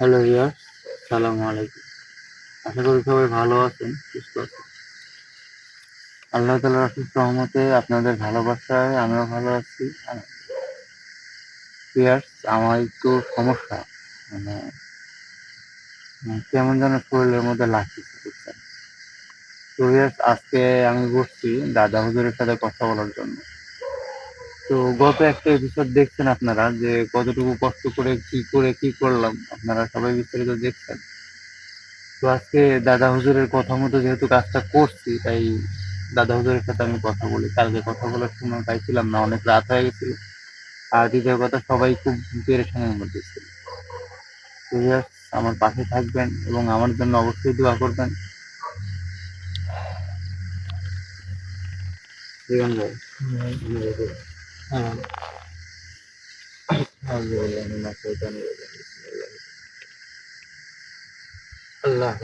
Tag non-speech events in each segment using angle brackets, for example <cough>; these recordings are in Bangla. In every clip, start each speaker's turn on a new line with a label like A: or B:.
A: হ্যালো ইয়ার সালামু আলাইকুম। আশা করি সবাই ভালো আছেন, সুস্থ আছেন। আল্লাহ তালার অসুস্থ সহমতে আপনাদের ভালোবাসায় আমিও ভালো আছি। ইয়ার্স আমার একটু সমস্যা মানে কেমন যেন শরীরের মধ্যে লাগতেছে, বুঝছেন? তো আজকে আমি বসছি দাদা হুজুরের সাথে কথা বলার জন্য। তো গত একটা এপিসোড দেখছেন আপনারা, যে কতটুকু কষ্ট করে কি করে কি করলাম, আপনারা সবাই বিস্তারিত দেখছেন। তো আজকে দাদা হুজুরের কথা মতো যেহেতু কাজটা করছি, তাই দাদা হুজুরের সাথে আমি কথা বলি। কালকে কথা বলার সময় পাইছিলাম না, অনেক রাত হয়ে গেছিল। আর দ্বিতীয় কথা, সবাই খুব পেরেশানের মধ্যে ছিল। তো আমার পাশে থাকবেন এবং আমার জন্য অবশ্যই দোয়া করবেন। জীবন হ্যাঁ। আল্লাহ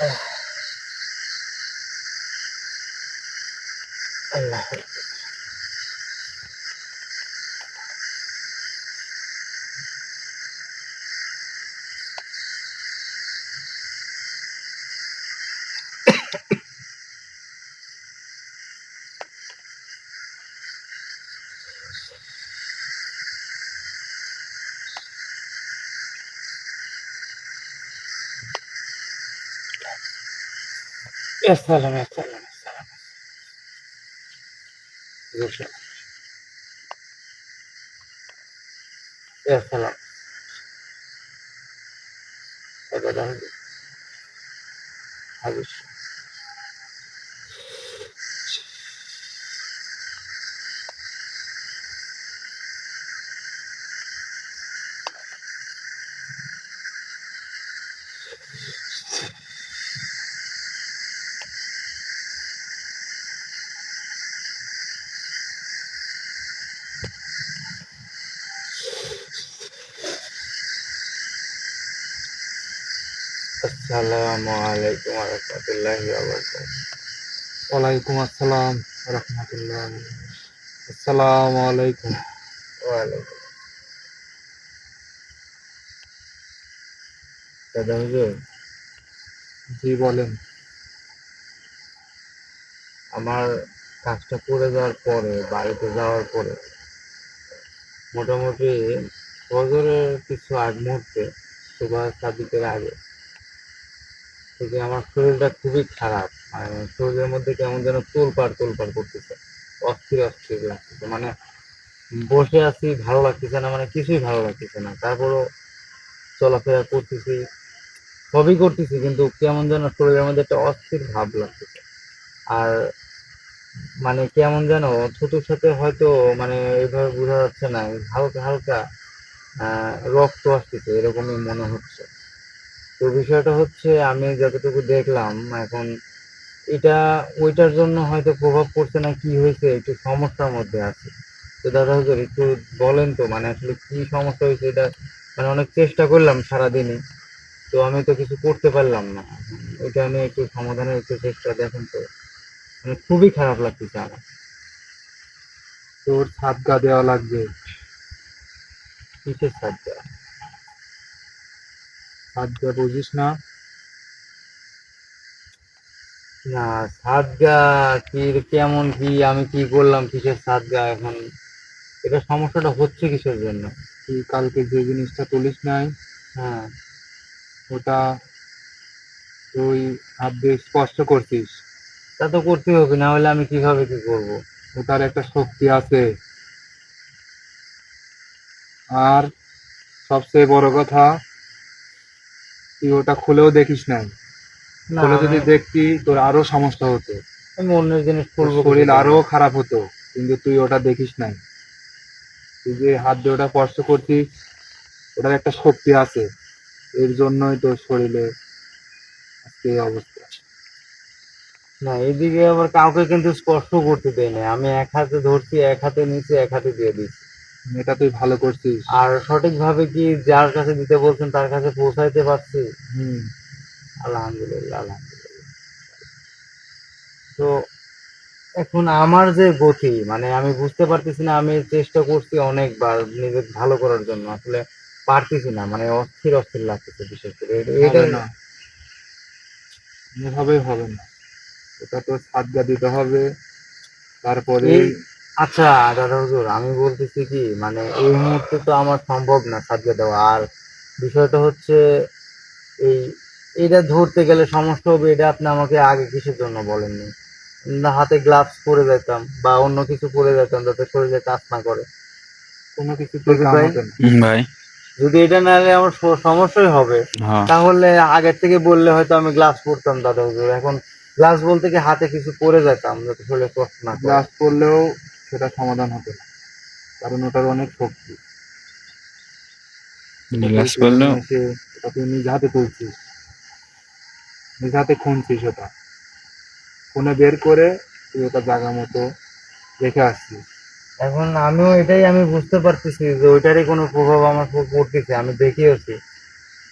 A: Ah. <sighs> Allah. Salames, salames, salames. Görüşürüz. Ya selam. Hadi আসসালামু আলাইকুম রহমতুল্লাহি ওয়ালাইকুম আসসালাম রহমতুল্লাহ আসসালামু আলাইকুম। ওয়ালাইকুম দাদা হুজুর। জি বলেন। আমার কাজটা করে যাওয়ার পরে বাড়িতে যাওয়ার পরে মোটামুটি ফজরের কিছু আগ মুহূর্তে সুবাহ সাদিকের আগে থেকে আমার শরীরটা খুবই খারাপ। মানে শরীরের মধ্যে কেমন যেন তোলপাড় তোলপাড় করতেছে। অস্থির অস্থির লাগতেছে। মানে বসে আছি, ভালো লাগতেছে না মানে কিছুই ভালো লাগতেছে না। তারপরও চলাফেরা করতেছি, সবই করতেছি, কিন্তু কেমন যেন শরীরের মধ্যে একটা অস্থির ভাব লাগতেছে। আর মানে কেমন যেন ছোটোর সাথে হয়তো মানে এইভাবে বোঝা যাচ্ছে না, হালকা হালকা রক্ত আসতেছে, এরকমই মনে হচ্ছে। তো বিষয়টা হচ্ছে আমি যতটুকু দেখলাম এখন এটা ওইটার জন্য হয়তো প্রভাব পড়ছে না কি হয়েছে একটু সমস্যার মধ্যে আছে। তো দাদা হুজুর একটু বলেন তো মানে আসলে কি সমস্যা হয়েছে এটা মানে অনেক চেষ্টা করলাম সারাদিনই তো আমি তো কিছু করতে পারলাম না। ওইটা নিয়ে একটু সমাধানের একটু চেষ্টা দেখেন তো মানে খুবই খারাপ লাগতেছে আমার।
B: তোর সাদগা দেওয়া লাগবে।
A: কিসের সাহায্য
B: সাদগা বুঝিস না।
A: না সাদগা কি কেমন কি আমি কি করলাম কিসের সাদগা এখন? এটা সমস্যাটা হচ্ছে কিসের জন্য?
B: তুই কালকে যে জিনিসটা তুলিস নাই
A: হ্যাঁ।
B: ওটা তুই হাত দিয়ে স্পষ্ট করছিস?
A: তা তো করতে হবে না হলে আমি কীভাবে কি করব?
B: ওটার একটা শক্তি আছে। আর সবচেয়ে বড় কথা তুই ওটা খুলেও দেখিস নাই। খুলে যদি দেখতি তোর আরও সমস্যা হতো।
A: অন্য জিনিস
B: শরীর আরও খারাপ হতো কিন্তু তুই ওটা দেখিস নাই। তুই যে হাত দিয়ে ওটা স্পর্শ করছিস ওটার একটা শক্তি আছে। এর জন্যই তোর শরীরে আজকে অবস্থা।
A: না এদিকে আবার কাউকে কিন্তু স্পর্শ করতে দেয় না আমি এক হাতে ধরছি এক হাতে নিচে এক হাতে দিয়ে দিচ্ছি।
B: এটা তুই ভালো করছিস।
A: আর সঠিকভাবে কি যার কাছে দিতে বলছেন তার কাছে পৌঁছাইতে পারছি?
B: হুম।
A: আলহামদুলিল্লাহ আলহামদুলিল্লাহ। তো এখন আমার যে গতি মানে আমি বুঝতে পারতেছি না আমি চেষ্টা করছি অনেকবার নিজের ভালো করার জন্য। আসলে পারতেছি না মানে অস্থির অস্থির লাগতেছে বিশেষ করে। এটা-
B: না। এভাবেই হবে না। এটা তো সাজা দিতে হবে। তারপরে
A: আচ্ছা দাদা হুজুর আমি বলতেছি কি মানে এই মুহূর্তে তো আমার সম্ভব না সাজিয়ে দেওয়া। আর বিষয়টা হচ্ছে এই এটা ধরতে গেলে সমস্যা হবে এটা আপনি আমাকে আগে কিসের জন্য বলেননি? না হাতে গ্লাভস পরে যেতাম বা অন্য কিছু পরে যেতাম যাতে শরীরে কাজ না করে।
B: কোনো
C: হুম, ভাই।
A: যদি এটা না হলে আমার সমস্যাই হবে।
C: হ্যাঁ।
A: তাহলে আগের থেকে বললে হয়তো আমি গ্লাভস পরতাম দাদা হুজুর। এখন গ্লাভস বলতে কি হাতে কিছু পরে যেতাম যাতে শরীরে কষ্ট না
B: গ্লাস করলেও সেটা সমাধান হতো না। কারণ ওটার অনেক শক্তি। তুই নিজ হাতে তুলছিস। নিজ হাতে খুনছিস ওটা। খুনে বের করে তুই ওটা জায়গা মতো রেখে আসছিস।
A: এখন আমিও এটাই আমি বুঝতে পারতেছি যে ওইটারই কোনো প্রভাব আমার উপর পড়তেছে আমি দেখিয়েছি।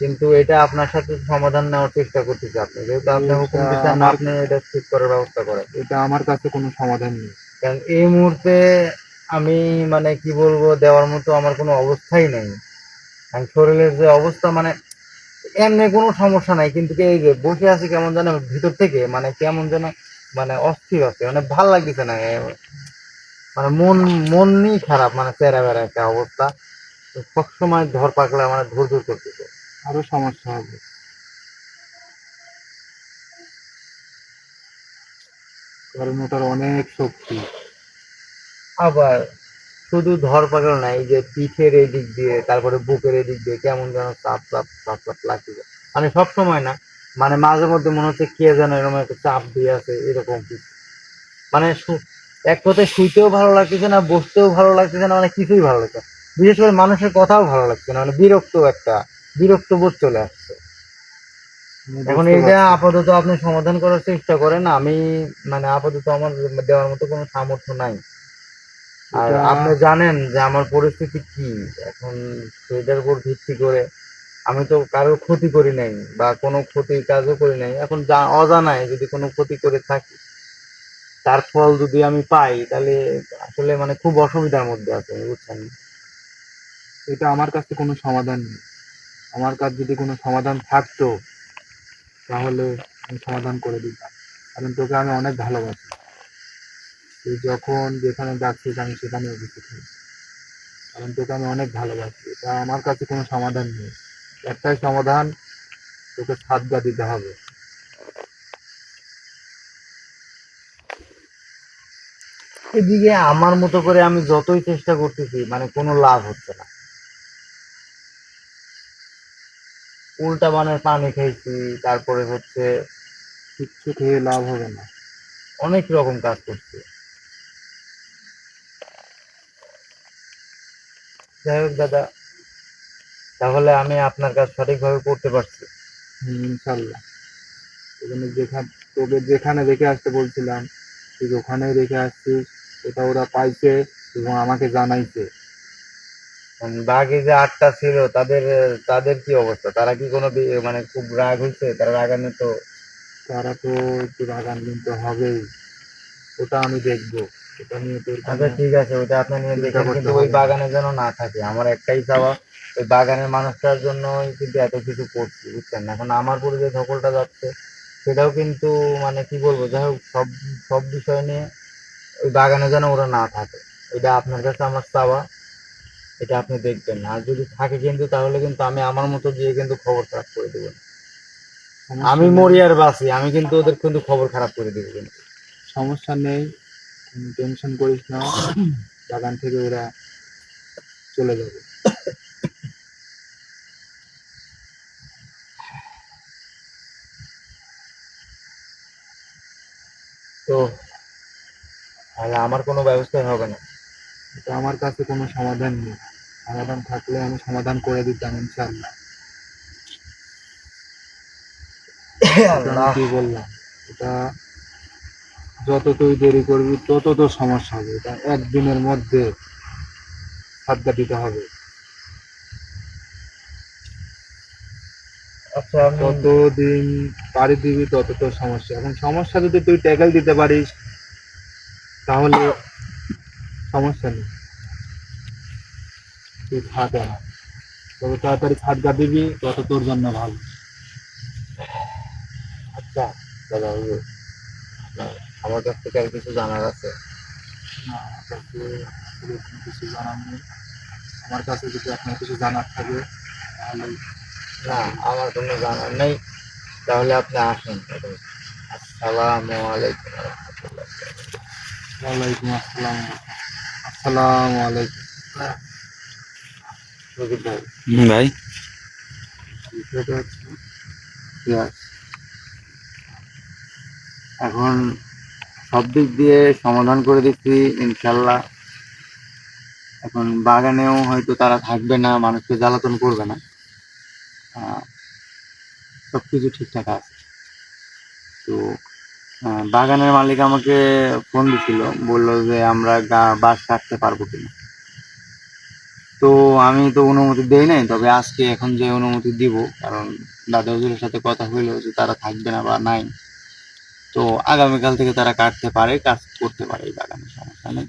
A: কিন্তু এটা আপনার সাথে সমাধান নেওয়ার চেষ্টা করতেছি আপনি। যেহেতু আপনি হুকুম দিচ্ছেন আপনি এটা ঠিক করার ব্যবস্থা করেন।
B: এটা আমার কাছে কোনো সমাধান নেই।
A: কারণ এই মুহূর্তে আমি মানে কি বলব, দেওয়ার মতো আমার কোনো অবস্থাই নেই। কারণ শরীরের যে অবস্থা মানে এমনি কোনো সমস্যা নাই, কিন্তু এই যে বসে আছি কেমন যেন ভিতর থেকে মানে কেমন যেন মানে অস্থির আছে মানে ভালো লাগতেছে না মানে মন, মনই খারাপ মানে চেরা বেড়া একটা অবস্থা। সবসময় ধর পাকলে মানে ধৈর্য করতেছে।
B: আরও সমস্যা হবে। কারণ ওটার অনেক শক্তি।
A: আবার শুধু ধর পাকল না, এই যে পিঠের এই দিক দিয়ে, তারপরে বুকের এই দিক দিয়ে কেমন যেন চাপ চাপ চাপ চাপ লাগতেছে। মানে সব সময় না মানে মাঝে মধ্যে মনে হচ্ছে কে যেন এরকম একটা চাপ দিয়ে আছে, এরকম কিছু। মানে এক কথায় শুইতেও ভালো লাগতেছে না, বসতেও ভালো লাগতেছে না মানে কিছুই ভালো লাগছে। বিশেষ করে মানুষের কথাও ভালো লাগছে না মানে বিরক্ত একটা, বিরক্ত বোধ চলে আসছে। এখন এইটা আপাতত আপনি সমাধান করার চেষ্টা করেন আমি মানে আপাতত আমার দেওয়ার মতো কোনো সামর্থ্য নাই। আর আপনি জানেন যে আমার পরিস্থিতি কি এখন সেটার উপর ভিত্তি করে আমি তো কারোর ক্ষতি করি নাই বা কোনো ক্ষতি কাজও করি নাই। এখন যা অজানায় যদি কোনো ক্ষতি করে থাকি তার ফল যদি আমি পাই তাহলে আসলে মানে খুব অসুবিধার মধ্যে আছে বুঝছেন?
B: এটা আমার কাছে কোনো সমাধান নেই। আমার কাছে যদি কোনো সমাধান থাকতো তাহলে আমি সমাধান করে দিতাম। কারণ তোকে আমি অনেক ভালোবাসি। তুই যখন যেখানে ডাকছিস আমি সেখানে উপস্থিত হই। কারণ তোকে আমি অনেক ভালোবাসি। এটা আমার কাছে কোনো সমাধান নেই। একটাই সমাধান, তোকে সাদগা দিতে হবে।
A: এদিকে আমার মতো করে আমি যতই চেষ্টা করতেছি মানে কোনো লাভ হচ্ছে না। উল্টা বানের পানি খেয়েছি তারপরে হচ্ছে
B: কিচ্ছু খেয়ে লাভ হবে না।
A: অনেক রকম কাজ করছে। যাই হোক দাদা তাহলে আমি আপনার কাজ সঠিকভাবে করতে পারছি।
B: হুম, ইনশাল্লাহ। এখানে যেখানে তোকে যেখানে রেখে আসতে বলছিলাম তুই ওখানেই রেখে আসছিস ওটা ওরা পাইছে এবং আমাকে জানাইছে।
A: বাকি যে আটটা ছিল তাদের তাদের কি অবস্থা? তারা কি কোনো মানে খুব রাগ হয়েছে? তারা রাগান্বিত?
B: তারা তো একটু রাগান্বিত হবেই। ওটা আমি দেখব। ওটা নিয়ে তোর
A: আচ্ছা ঠিক আছে ওটা আপনি নিয়ে দেখেন। কিন্তু ওই বাগানে যেন না থাকে। আমার একটাই চাওয়া ওই বাগানের মানুষটার জন্যই কিন্তু এত কিছু করছি বুঝছেন? এখন আমার পরে যে ধকলটা যাচ্ছে সেটাও কিন্তু মানে কি বলব যাই হোক সব সব বিষয় নিয়ে ওই বাগানে যেন ওরা না থাকে। এটা আপনার কাছে আমার চাওয়া। এটা আপনি দেখবেন আর যদি থাকে কিন্তু তাহলে কিন্তু আমি আমার মতো গিয়ে কিন্তু খবর খারাপ করে দেবো
B: সমস্যা
A: আমি মরি আর বাঁচি আমি কিন্তু ওদের কিন্তু খবর খারাপ করে দেবো কিন্তু
B: সমস্যা নেই টেনশন করিস না। বাগান থেকে ওরা চলে যাবে।
A: তো তাহলে আমার কোনো ব্যবস্থাই হবে না।
B: এটা আমার কাছে কোনো সমাধান নেই। সমাধান থাকলে আমি সমাধান করে দিতাম ইনশাল্লাহ। কি বললাম? এটা যত তুই দেরি করবি তত তোর সমস্যা হবে। এটা একদিনের মধ্যে সাদ্দা দিতে হবে।
A: আচ্ছা আমি
B: পাড়ি দিবি তত তোর সমস্যা। এখন সমস্যা যদি তুই ট্যাকেল দিতে পারিস তাহলে সমস্যা নেই। তুই থাক তত তাড়াতাড়ি সাদ্দা দিবি তত তোর জন্য ভালো।
A: আচ্ছা দাদা হুজুর আমার কাছ থেকে আর কিছু জানার আছে?
B: না কিছু জানার নেই। আমার কাছে যদি আপনার কিছু জানার থাকে তাহলে
A: না আমার কোনো জানার নেই। তাহলে আপনি আসেন আসসালামু আলাইকুম।
B: ওয়ালাইকুম আসসালাম। আসসালামু আলাইকুম।
A: ভাই. এখন সব দিক দিয়ে সমাধান করে দিচ্ছি ইনশাল্লাহ। এখন বাগানেও হয়তো তারা থাকবে না মানুষকে জ্বালাতন করবে না। সবকিছু ঠিকঠাক আছে। আহ, বাগানের মালিক আমাকে ফোন দিছিল বলল যে আমরা গা- বাস কাটতে পারব কিনা। তো আমি তো অনুমতি দেই নাই তবে আজকে এখন যে অনুমতি দিব কারণ দাদা হুজুরের সাথে কথা হইল যে তারা থাকবে না বা নাই তো আগামীকাল থেকে তারা কাটতে পারে কাজ করতে পারে এই বাগানে সমস্যা নেই।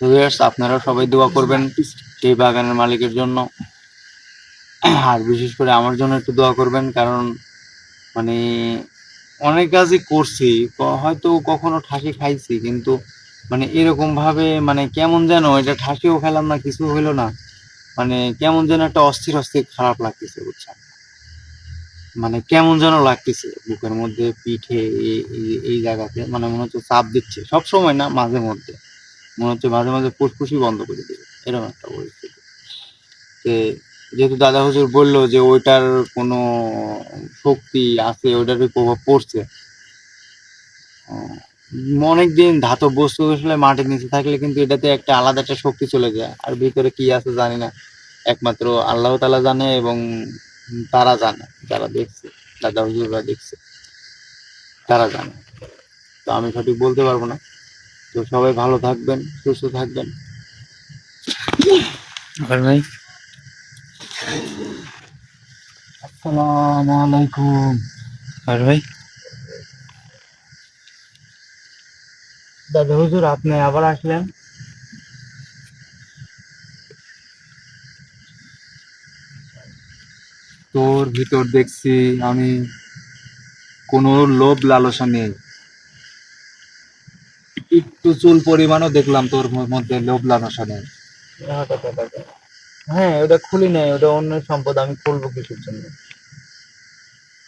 A: তো viewers, আপনারা সবাই দোয়া করবেন সেই বাগানের মালিকের জন্য। আর বিশেষ করে আমার জন্য একটু দোয়া করবেন কারণ মানে অনেক কাজই করছি হয়তো কখনো ঠাসি খাইছি, কিন্তু মানে এরকম ভাবে মানে কেমন যেন এটা ঠাসিও খেলাম না, কিছু হইল না মানে কেমন যেন একটা অস্থির অস্থির খারাপ লাগতেছে, বুঝছেন? মানে কেমন যেন লাগতেছে, বুকের মধ্যে পিঠে এই- জায়গাতে মানে মনে হচ্ছে চাপ দিচ্ছে, সব সময় না, মাঝে মধ্যে, মনে হচ্ছে মাঝে মাঝে ফুসফুসি বন্ধ করে দিবে, এরকম একটা পরিস্থিতি। যেহেতু দাদা হুজুর বলল যে ওইটার কোনো শক্তি আছে, ওইটারই প্রভাব পড়ছে। অনেক দিন ধাতব বস্তু আসলে মাটির নিচে থাকলে কিন্তু এটাতে একটা আলাদা একটা শক্তি চলে যায়। আর ভিতরে কি আছে জানি না। একমাত্র আল্লাহ তালা জানে এবং তারা জানে, যারা দেখছে, দাদা হুজুররা দেখছে, তারা জানে। তো আমি সঠিক বলতে পারব না। তো সবাই ভালো থাকবেন, সুস্থ থাকবেন।
C: ভাই
B: আসসালামু আলাইকুম।
C: আর ভাই?
A: দাদা হুজুর আপনি আবার আসলেন?
B: তোর ভিতর দেখছি আমি কোনো লোভ লালসা নেই। একটু চুল পরিমাণও দেখলাম তোর মধ্যে লোভ লালসা নেই।
A: হ্যাঁ ওটা খুলি নাই ওটা অন্য সম্পদ আমি খুলবো কিছুর জন্য?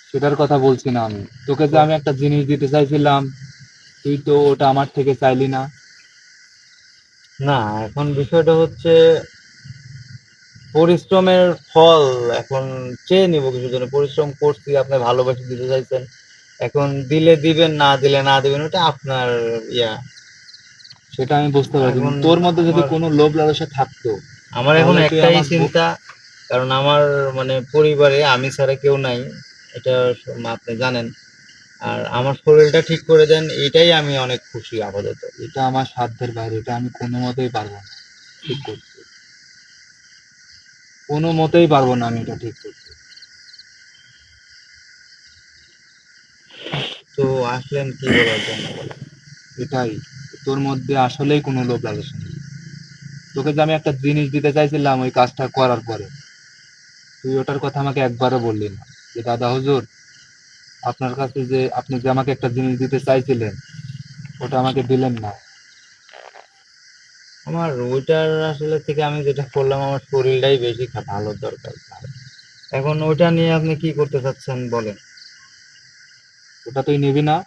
B: সেটার কথা বলছি না আমি। তোকে যে আমি একটা জিনিস দিতে চাইছিলাম তুই তো ওটা আমার থেকে চাইলি না।
A: না এখন বিষয়টা হচ্ছে পরিশ্রমের ফল এখন চেয়ে নিব কিছুর জন্য? পরিশ্রম করছি আপনি ভালোবাসি দিতে চাইছেন। এখন দিলে দিবেন না দিলে না দিবেন ওটা আপনার ইয়া।
B: সেটা আমি বুঝতে পারছি তোর মধ্যে যদি কোনো লোভ লালসা থাকতো
A: আমার এখন একটাই চিন্তা কারণ আমার মানে পরিবারে আমি ছাড়া কেউ নাই এটা আপনি জানেন। আর আমার শরীরটা ঠিক করে দেন এটাই আমি অনেক খুশি আপাতত।
B: এটা আমার সাধ্যের বাইরে এটা আমি কোনো মতেই পারব না ঠিক করতে কোনো মতেই পারব না আমি এটা ঠিক করতে।
A: তো আসলেন কি বলার জন্য?
B: এটাই তোর মধ্যে আসলেই কোনো লোভ লালসা নেই তোকে যে আমি একটা জিনিস দিতে চাইছিলাম ওই কাজটা করার পরে তুই ওটার কথা আমাকে একবারও বললি না। যে দাদা হুজুর আপনার কাছে যে আপনি যে আমাকে একটা জিনিস দিতে চাইছিলেন ওটা আমাকে দিলেন না।
A: আমার ওইটার আসলে থেকে আমি যেটা করলাম আমার শরীরটাই বেশি ভালো দরকার। এখন ওইটা নিয়ে আপনি কি করতে চাচ্ছেন বলেন?
B: ওটা তুই নিবি না।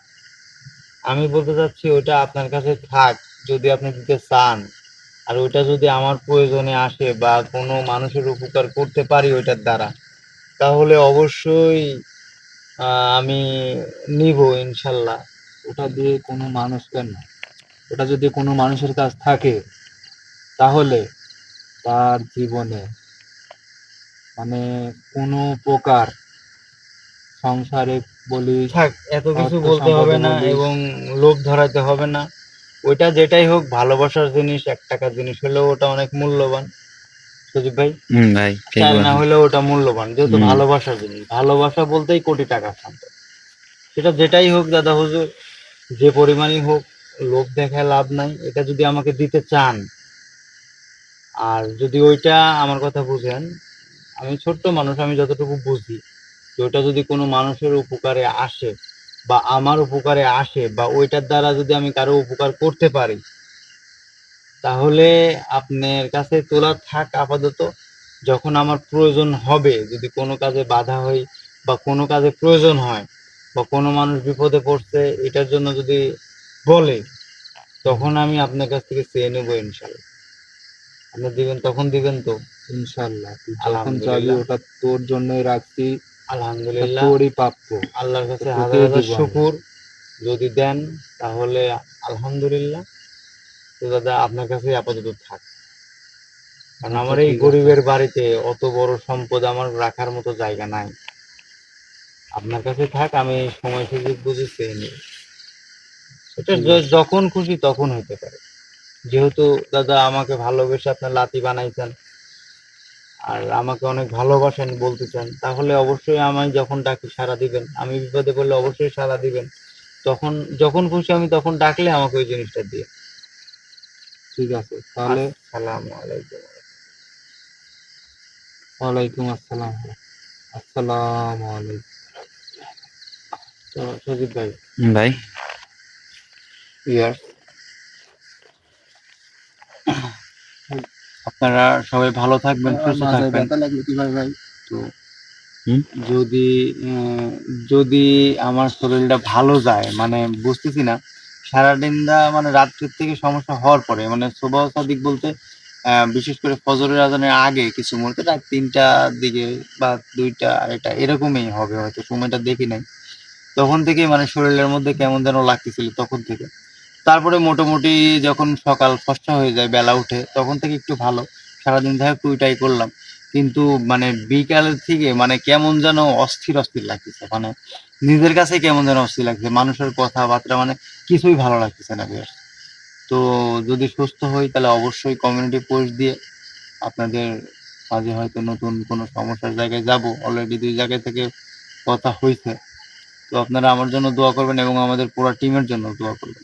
A: আমি বলতে চাচ্ছি ওইটা আপনার কাছে থাক যদি আপনি দিতে চান। আর ওইটা যদি আমার প্রয়োজনে আসে বা কোনো মানুষের উপকার করতে পারি ওইটার দ্বারা তাহলে অবশ্যই আমি নিব ইনশাল্লাহ।
B: ওটা দিয়ে কোনো মানুষ কেন ওটা যদি কোনো মানুষের কাছ থাকে তাহলে তার জীবনে মানে কোনো প্রকার সংসারে বলি
A: থাক এত কিছু বলতে হবে না এবং লোভ ধরাতে হবে না। ওইটা যেটাই হোক ভালোবাসার জিনিস এক টাকার জিনিস হলেও ওটা অনেক মূল্যবান। সুদীপ ভাই? না হলেও ওটা মূল্যবান যেহেতু ভালোবাসার জিনিস। ভালোবাসা বলতেই কোটি টাকার সম্পদ সেটা যেটাই হোক দাদা হুজুর যে পরিমাণই হোক লোভ দেখায় লাভ নাই। এটা যদি আমাকে দিতে চান আর যদি ওইটা আমার কথা বুঝেন আমি ছোট্ট মানুষ আমি যতটুকু বুঝি যে ওটা যদি কোনো মানুষের উপকারে আসে বা আমার উপকারে আসে বা ওইটার দ্বারা যদি আমি কারও উপকার করতে পারি তাহলে আপনার কাছে তোলা থাক আপাতত। যখন আমার প্রয়োজন হবে যদি কোনো কাজে বাধা হই বা কোনো কাজে প্রয়োজন হয় বা কোনো মানুষ বিপদে পড়ছে এটার জন্য যদি বলে তখন আমি আপনার কাছ থেকে চেয়ে নেব ইনশাল্লাহ। আপনি দিবেন তখন দিবেন তো?
B: ইনশাল্লাহ। যখন
A: আলহামদুলিল্লাহ।
B: চাবি ওটা তোর জন্যই রাখছি।
A: আলহামদুলিল্লাহ।
B: তোরই প্রাপ্য।
A: আল্লাহর কাছে হাজার হাজার। শুকুর। যদি দেন তাহলে আলহামদুলিল্লাহ। তো দাদা আপনার কাছে আপাতত থাক। কারণ আমার
B: আচ্ছা,
A: এই গরিবের বাড়িতে অত বড় সম্পদ আমার রাখার মতো জায়গা নাই। আপনার কাছে থাক আমি সময় সুযোগ বুঝে চেয়ে নিই। এটা যখন খুশি তখন হইতে পারে। যেহেতু দাদা আমাকে ভালোবেসে আপনার লাতি বানাইছেন আর আমাকে অনেক ভালোবাসেন বলতে চান। তাহলে অবশ্যই আমায় যখন ডাকি সাড়া দিবেন। আমি বিপদে পড়লে অবশ্যই সাড়া দিবেন। তখন যখন খুশি আমি তখন ডাকলে আমাকে ওই জিনিসটা দিয়ে।
B: ঠিক আছে তাহলে
A: সালাম আলাইকুম।
B: ওয়ালাইকুম আসসালাম। আসসালাম আলাইকুম।
A: তো সজিব ভাই।
C: ভাই।
A: ইয়ার। আপনারা সবাই ভালো থাকবেন সুস্থ থাকবেন।
B: ভাই?
A: তো যদি আহ, যদি আমার শরীরটা ভালো যায় মানে বুঝতেছি না সারাদিন দা মানে রাত্রির থেকে সমস্যা হওয়ার পরে মানে সোবাহ সাদিক বলতে আহ, বিশেষ করে ফজরের আজানের আগে কিছু মুহূর্তে রাত তিনটার দিকে বা দুইটা আড়াইটা এরকমই হবে হয়তো সময়টা দেখি নাই। তখন থেকে মানে শরীরের মধ্যে কেমন যেন লাগতেছিল তখন থেকে। তারপরে মোটামুটি যখন সকাল ফসটা হয়ে যায়, বেলা উঠে, তখন থেকে একটু ভালো। সারাদিন ধরে টুইটাই করলাম। কিন্তু মানে বিকালের থেকে মানে কেমন যেন অস্থির অস্থির লাগতেছে। মানে নিজের কাছে কেমন যেন অস্থির লাগছে মানুষের কথাবার্তা মানে কিছুই ভালো লাগতেছে না বেশ। তো যদি সুস্থ হই তাহলে অবশ্যই কমিউনিটি পোস্ট দিয়ে আপনাদের মাঝে হয়তো নতুন কোনো সমস্যার জায়গায় যাব। অলরেডি দুই জায়গা থেকে কথা হয়েছে তো আপনারা আমার জন্য দোয়া করবেন এবং আমাদের পুরো টিমের জন্য দোয়া করবেন।